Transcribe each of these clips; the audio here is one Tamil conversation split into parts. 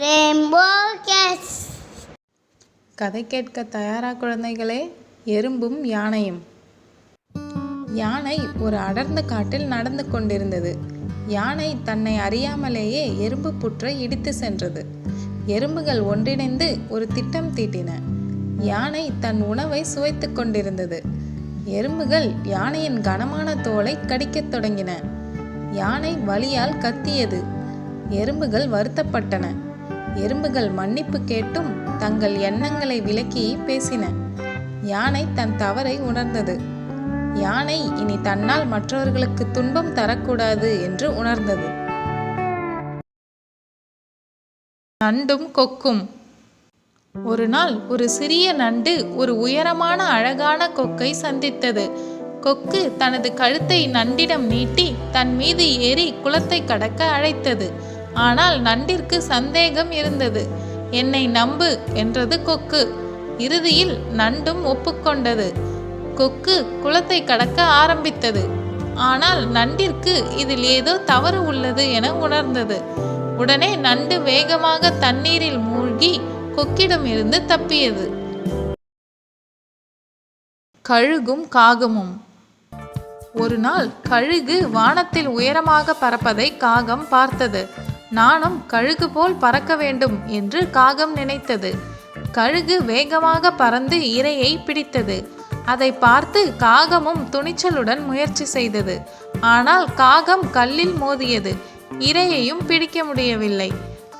ரெயின்போ கதை கேட்க தயாரா குழந்தைகளே எறும்பும் யானையும். யானை ஒரு அடர்ந்த காட்டில் நடந்து கொண்டிருந்தது. யானை தன்னை அறியாமலேயே எறும்பு புற்றை இடித்து சென்றது. எறும்புகள் ஒன்றிணைந்து ஒரு திட்டம் தீட்டின. யானை தன் உணவை சுவைத்துக் கொண்டிருந்தது. எறும்புகள் யானையின் கனமான தோலை கடிக்கத் தொடங்கின. யானை வலியால் கத்தியது. எறும்புகள் வருத்தப்பட்டன. எறும்புகள் மன்னிப்பு கேட்டும் தங்கள் எண்ணங்களை விலக்கி பேசின. யானை தன் தவறை உணர்ந்தது. யானை இனி தன்னால் மற்றவர்களுக்கு துன்பம் தரக்கூடாது என்று உணர்ந்தது. நண்டும் கொக்கும். ஒரு நாள் ஒரு சிறிய நண்டு ஒரு உயரமான அழகான கொக்கை சந்தித்தது. கொக்கு தனது கழுத்தை நண்டிடம் நீட்டி தன் மீது ஏறி குளத்தை கடக்க அழைத்தது. ஆனால் நண்டிற்கு சந்தேகம் இருந்தது. என்னை நம்பு என்றது கொக்கு. இறுதியில் நண்டும் ஒப்புக்கொண்டது. கொக்கு குளத்தை கடக்க ஆரம்பித்தது. ஆனால் நண்டிற்கு இதில் ஏதோ தவறு உள்ளது என உணர்ந்தது. உடனே நண்டு வேகமாக தண்ணீரில் மூழ்கி கொக்கிடமிருந்து தப்பியது. கழுகும் காகமும். ஒரு நாள் கழுகு வானத்தில் உயரமாக பறப்பதை காகம் பார்த்தது. நானும் கழுகு போல் பறக்க வேண்டும் என்று காகம் நினைத்தது. கழுகு வேகமாக பறந்து இரையை பிடித்தது. அதை பார்த்து காகமும் துணிச்சலுடன் முயற்சி செய்தது. ஆனால் காகம் கல்லில் மோதியது. இரையையும் பிடிக்க முடியவில்லை.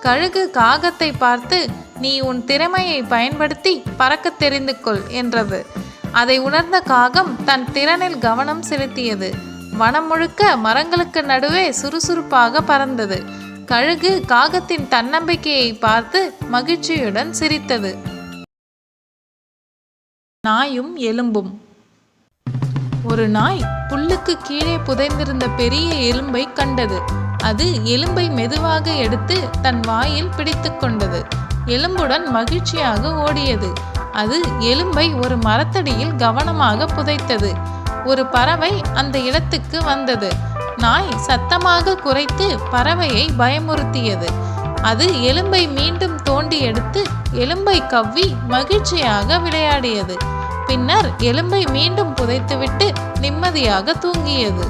கழுகு காகத்தை பார்த்து நீ உன் திறமையை பயன்படுத்தி பறக்க தெரிந்து கொள் என்றது. அதை உணர்ந்த காகம் தன் திறனில் கவனம் செலுத்தியது. வனம் முழுக்க மரங்களுக்கு நடுவே சுறுசுறுப்பாக பறந்தது. கழுகு காகத்தின் தன்னம்பிக்கையை பார்த்து மகிழ்ச்சியுடன் சிரித்தது. நாயும் எலும்பும். ஒரு நாய் புல்லுக்கு கீழே புதைந்திருந்த பெரிய எலும்பை கண்டது. அது எலும்பை மெதுவாக எடுத்து தன் வாயில் பிடித்து கொண்டது. எலும்புடன் மகிழ்ச்சியாக ஓடியது. அது எலும்பை ஒரு மரத்தடியில் கவனமாக புதைத்தது. ஒரு பறவை அந்த இடத்துக்கு வந்தது. நாய் சத்தமாக குறைத்து பறவையை பயமுறுத்தியது. அது எலும்பை மீண்டும் தோண்டி எடுத்து எலும்பை கவ்வி மகிழ்ச்சியாக விளையாடியது. பின்னர் எலும்பை மீண்டும் புதைத்துவிட்டு நிம்மதியாக தூங்கியது.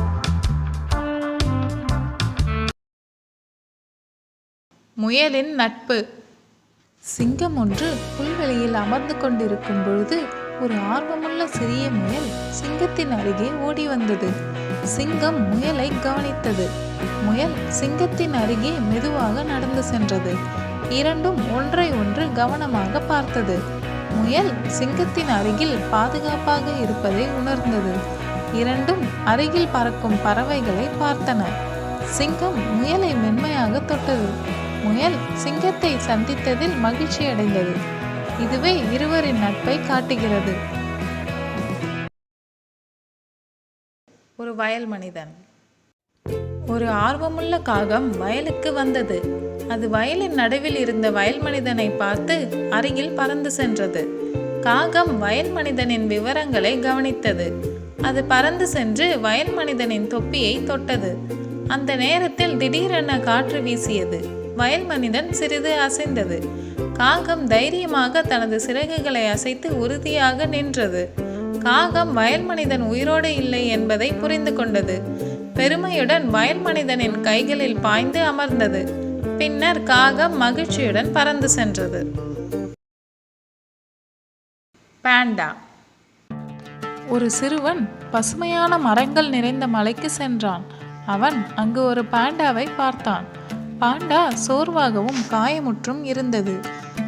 முயலின் நட்பு. சிங்கம் ஒன்று புல்வெளியில் அமர்ந்து கொண்டிருக்கும் பொழுது ஒரு ஆர்வமுள்ள சிறிய முயல் சிங்கத்தின் அருகே ஓடி வந்தது. சிங்கம் முயலை கவனித்தது. முயல் சிங்கத்தின் அருகே மெதுவாக நடந்து சென்றது. இரண்டும் ஒன்றை ஒன்று கவனமாக பார்த்தது. முயல் சிங்கத்தின் அருகில் பாதுகாப்பாக இருப்பதை உணர்ந்தது. இரண்டும் அருகில் பறக்கும் பறவைகளை பார்த்தன. சிங்கம் முயலை மென்மையாக தொட்டது. முயல் சிங்கத்தை சந்தித்ததில் மகிழ்ச்சி அடைந்தது இதுவே இருவரின் நட்பை காட்டுகிறது. ஒரு வயல் மனிதன். ஒரு ஆர்வமுள்ள காகம் வயலுக்கு வந்தது. அது வயலின் நடுவில் இருந்த வயல் மனிதனை பார்த்து அருகில் பறந்து சென்றது. காகம் வயல் மனிதனின் விவரங்களை கவனித்தது. அது பறந்து சென்று வயல் மனிதனின் தொப்பியை தொட்டது. அந்த நேரத்தில் திடீரென காற்று வீசியது. வயல் மனிதன் சிறிது அசைந்தது. காகம் தைரியமாக தனது சிறகுகளை அசைத்து உறுதியாக நின்றது. காகம் வயல் மனிதன் உயிரோடு இல்லை என்பதை புரிந்து கொண்டது. பெருமையுடன் வயல் மனிதனின் கைகளில் பாய்ந்து அமர்ந்தது. பின்னர் காகம் மகிழ்ச்சியுடன் பறந்து சென்றது. பாண்டா. ஒரு சிறுவன் பசுமையான மரங்கள் நிறைந்த மலைக்கு சென்றான். அவன் அங்கு ஒரு பாண்டாவை பார்த்தான். பாண்டா சோர்வாகவும் காயமுற்றும் இருந்தது.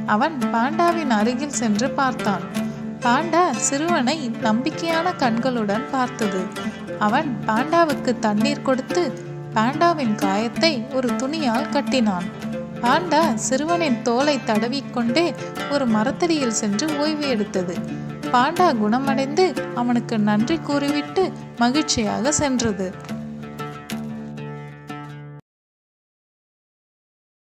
அவன் பாண்டாவின் அருகில் சென்று பார்த்தான். பாண்டா சிறுவனை நம்பிக்கையான கண்களுடன் பார்த்தது. அவன் பாண்டாவுக்கு தண்ணீர் கொடுத்து பாண்டாவின் காயத்தை ஒரு துணியால் கட்டினான். பாண்டா சிறுவனின் தோலை தடவிக்கொண்டே ஒரு மரத்தடியில் சென்று ஓய்வு எடுத்தது. பாண்டா குணமடைந்து அவனுக்கு நன்றி கூறிவிட்டு மகிழ்ச்சியாக சென்றது.